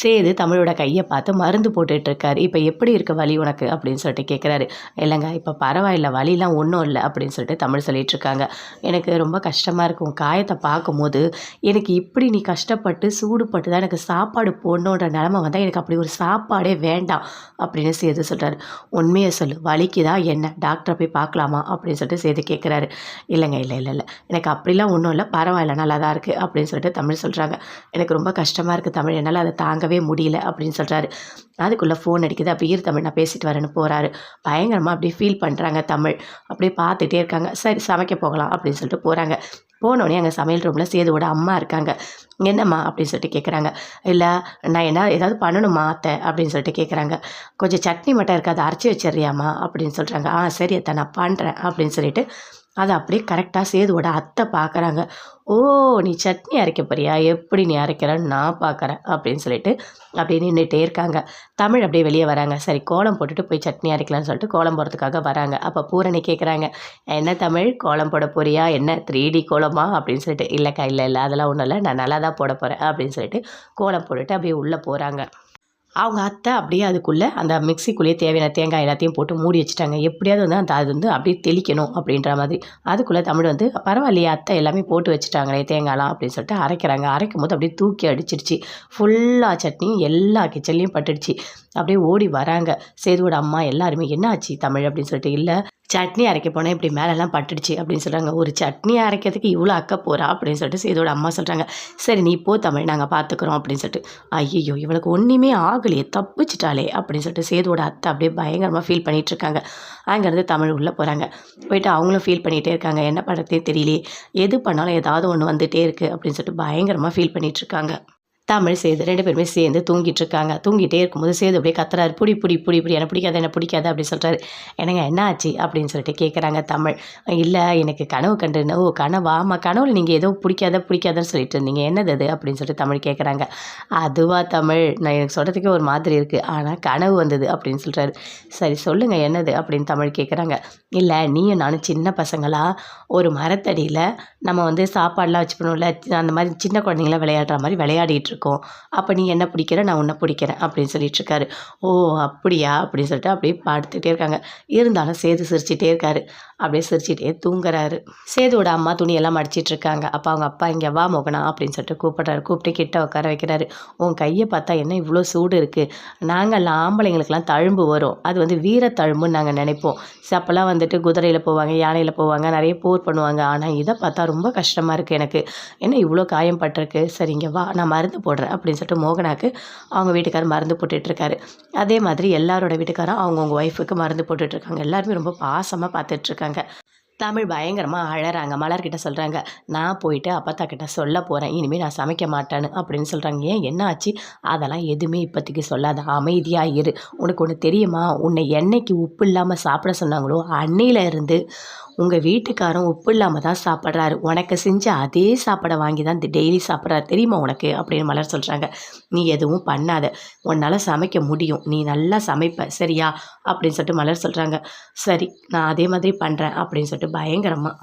சேது தமிழோட கையை பார்த்து மருந்து போட்டுட்ருக்காரு. இப்போ எப்படி இருக்க வலி உனக்கு? அப்படின்னு சொல்லிட்டு கேட்குறாரு இல்லைங்க இப்போ பரவாயில்ல வலிலாம் ஒன்றும் இல்லை அப்படின்னு சொல்லிட்டு தமிழ் சொல்லிட்டு இருக்காங்க எனக்கு ரொம்ப கஷ்டமாக இருக்கும் காயத்தை பார்க்கும்போது எனக்கு இப்படி நீ கஷ்டப்பட்டு சூடுபட்டு தான் எனக்கு சாப்பாடு போடணுன்ற நிலமை வந்தால் எனக்கு அப்படி ஒரு சாப்பாடே வேண்டாம் அப்படின்னு சேது சொல்கிறாரு உண்மையை சொல்லு. வலிக்குதா? என்ன? டாக்டரை போய் பார்க்கலாமா? அப்படின்னு சொல்லிட்டு சேது கேட்குறாரு இல்லைங்க இல்லை இல்லை இல்லை. எனக்கு அப்படிலாம் ஒன்றும் இல்லை. பரவாயில்ல நல்லா தான் இருக்குது அப்படின்னு சொல்லிட்டு தமிழ் சொல்கிறாங்க எனக்கு ரொம்ப கஷ்டமாக இருக்குது தமிழ். என்னால் அதை தாங்க தாங்கவே முடியல அப்படின்னு சொல்கிறாரு அதுக்குள்ளே ஃபோன் அடிக்குது. அப்படி இரு தமிழ் நான் பேசிட்டு வரேன்னு போகிறாரு பயங்கரமாக அப்படியே ஃபீல் பண்ணுறாங்க தமிழ். அப்படியே பார்த்துட்டே இருக்காங்க. சரி சமைக்க போகலாம் அப்படின்னு சொல்லிட்டு போகிறாங்க போனோடனே அங்கே சமையல் ரூமில் சேதுவோட அம்மா இருக்காங்க. என்னம்மா? அப்படின்னு சொல்லிட்டு கேட்குறாங்க இல்லை நான் என்ன ஏதாவது பண்ணணுமா அத்தை? அப்படின்னு சொல்லிட்டு கேட்குறாங்க கொஞ்சம் சட்னி மட்டும் இருக்காது அரைச்சி வச்சிடுறியாம்மா? அப்படின்னு சொல்கிறாங்க ஆ சரி அத்தை நான் பண்ணுறேன் அப்படின்னு சொல்லிட்டு அதை அப்படியே கரெக்டாக சேதுவோட அத்தை பார்க்குறாங்க ஓ நீ சட்னி அரைக்க போறியா? எப்படி நீ அரைக்கிறன்னு நான் பார்க்குறேன் அப்படின்னு சொல்லிட்டு அப்படியே நின்றுட்டே இருக்காங்க. தமிழ் அப்படியே வெளியே வராங்க. சரி கோலம் போட்டுட்டு போய் சட்னி அரைக்கலாம்னு சொல்லிட்டு கோலம் போகிறதுக்காக வராங்க. அப்போ பூரணி கேட்குறாங்க என்ன தமிழ்? கோலம் போட போறியா? என்ன? த்ரீ டி கோலமா? அப்படின்னு சொல்லிட்டு இல்லைக்கா இல்லை இல்லை அதெல்லாம் ஒன்றும் இல்லை. நான் நல்லா தான் போட போகிறேன் அப்படின்னு சொல்லிட்டு கோலம் போட்டுட்டு அப்படியே உள்ளே போகிறாங்க அவங்க அத்தை அப்படியே அதுக்குள்ளே அந்த மிக்சிக்குள்ளேயே தேவையான தேங்காய் எல்லாத்தையும் போட்டு மூடி வச்சுட்டாங்க. எப்படியாவது வந்து அந்த அது வந்து அப்படியே தெளிக்கணும் அப்படின்ற மாதிரி. அதுக்குள்ளே தமிழ் வந்து பரவாயில்லையே அத்தை எல்லாமே போட்டு வச்சுட்டாங்களே தேங்காய்லாம் அப்படின்னு சொல்லிட்டு அரைக்கிறாங்க. அரைக்கும் போது அப்படியே தூக்கி அடிச்சிடுச்சு ஃபுல்லாக சட்னியும் எல்லா கிச்சன்லேயும் பட்டுடுச்சு. அப்படியே ஓடி வராங்க. சேதுவோட அம்மா எல்லாருமே என்ன ஆச்சு தமிழ்? அப்படின்னு சொல்லிட்டு இல்லை சட்னி அரைக்க போனால் இப்படி மேலெல்லாம் பட்டுடுச்சு அப்படின்னு சொல்கிறாங்க ஒரு சட்னி அரைக்கிறதுக்கு இவ்வளோ அக்க போகிறா அப்படின்னு சொல்லிட்டு சேதோட அம்மா சொல்கிறாங்க சரி நீ போ தமிழ் நாங்கள் பார்த்துக்குறோம் அப்படின்னு சொல்லிட்டு. ஐயோ இவளுக்கு ஒன்றுமே ஆகலையே தப்பிச்சிட்டாலே அப்படின்னு சொல்லிட்டு சேதோட அத்தை அப்படியே பயங்கரமாக ஃபீல் பண்ணிகிட்டு இருக்காங்க. அங்கேருந்து தமிழ் உள்ளே போகிறாங்க போயிட்டு அவங்களும் ஃபீல் பண்ணிகிட்டே இருக்காங்க. என்ன பண்ணுறதே தெரியலையே. எது பண்ணாலும் ஏதாவது ஒன்று வந்துகிட்டே இருக்குது அப்படின்னு சொல்லிட்டு பயங்கரமாக ஃபீல் பண்ணிகிட்ருக்காங்க தமிழ் சேது ரெண்டு பேருமே சேர்ந்து தூங்கிட்டு இருக்காங்க தூங்கிட்டே இருக்கும்போது சேது அப்படியே கத்துறாரு. புடி புடி புடி புடி எனக்கு பிடிக்காது என்ன பிடிக்காது அப்படி சொல்கிறாரு என்னங்க என்ன ஆச்சு? அப்படின்னு சொல்லிட்டு கேட்குறாங்க தமிழ். இல்லை எனக்கு கனவு கண்டு ஓ கனவா? ஆமாம் கனவுல நீங்கள் ஏதோ பிடிக்காத பிடிக்காதன்னு சொல்லிட்டு இருந்தீங்க. என்னது அது? அப்படின்னு சொல்லிட்டு தமிழ் கேட்குறாங்க அதுவா தமிழ்? நான் எனக்கு சொல்கிறதுக்கே ஒரு மாதிரி இருக்குது ஆனால் கனவு வந்தது அப்படின்னு சொல்கிறாரு சரி சொல்லுங்கள் என்னது? அப்படின்னு தமிழ் கேட்குறாங்க இல்லை நீயும் நானும் சின்ன பசங்களா? ஒரு மரத்தடியில் நம்ம வந்து சாப்பாடெலாம் வச்சுக்கணும்ல அந்த மாதிரி சின்ன குழந்தைங்களாம் விளையாடுற மாதிரி விளையாடிட்டு இருக்கும். அப்போ நீ என்ன பிடிக்கிற? நான் உன்னை பிடிக்கிறேன் அப்படின்னு சொல்லிட்டு இருக்காரு ஓ அப்படியா? அப்படின்னு சொல்லிட்டு அப்படியே பார்த்துட்டே இருக்காங்க. இருந்தாலும் சேது சிரிச்சிட்டே இருக்காரு. அப்படியே சிரிச்சிட்டே தூங்குறாரு. சேதுவோட அம்மா துணியெல்லாம் மடிச்சிட்டு இருக்காங்க அப்போ அவங்க அப்பா இங்கே வா மோகனா அப்படின்னு சொல்லிட்டு கூப்பிட்றாரு. கூப்பிட்டு கிட்ட உட்கார வைக்கிறாரு. உன் கையை பார்த்தா என்ன இவ்வளோ சூடு இருக்குது நாங்கள் ஆம்பளைங்களுக்கெல்லாம் தழும்பு வரும். அது வந்து வீர தழும்புன்னு நாங்கள் நினைப்போம். அப்போல்லாம் வந்துட்டு குதிரையில் போவாங்க யானையில் போவாங்க நிறைய போர் பண்ணுவாங்க. ஆனால் இதை பார்த்தா ரொம்ப கஷ்டமாக இருக்குது எனக்கு. என்ன இவ்வளோ காயம் பட்டிருக்கு சரிங்க வா. நான் மருந்து போடுறேன் அப்படின்னு சொல்லிட்டு மோகனாக்கு அவங்க வீட்டுக்காரர் மருந்து போட்டுட்ருக்காரு. அதே மாதிரி எல்லாரோட வீட்டுக்காரும் அவங்கவுங்க ஒய்ஃபுக்கு மருந்து போட்டுட்ருக்காங்க. எல்லாருமே ரொம்ப பாசமாக பார்த்துட்ருக்காங்க. தமிழ் பயங்கரமாக அழகிறாங்க மலர்கிட்ட சொல்கிறாங்க நான் போயிட்டு அப்பத்தா கிட்ட சொல்ல போகிறேன் இனிமேல் நான் சமைக்க மாட்டேன்னு அப்படின்னு சொல்கிறாங்க ஏன்? என்ன ஆச்சு? அதெல்லாம் எதுவுமே இப்போதைக்கு சொல்லாத. அமைதியாக இரு. உனக்கு ஒன்று தெரியுமா? உன்னை என்னைக்கு உப்பு இல்லாமல் சாப்பிட சொன்னாங்களோ அன்னையில இருந்து உங்கள் வீட்டுக்காரன் உப்பு இல்லாமல் தான் சாப்பிட்றாரு. உனக்கு செஞ்ச அதே சாப்பாடை வாங்கி தான் டெய்லி சாப்பிட்றாரு. தெரியுமா உனக்கு? அப்படின்னு மலர் சொல்கிறாங்க நீ எதுவும் பண்ணாத. உன்னால் சமைக்க முடியும். நீ நல்லா சமைப்ப. சரியா? அப்படின்னு சொல்லிட்டு மலர் சொல்கிறாங்க சரி நான் அதே மாதிரி பண்ணுறேன் அப்படின்னு சொல்லிட்டு பயங்கரமாக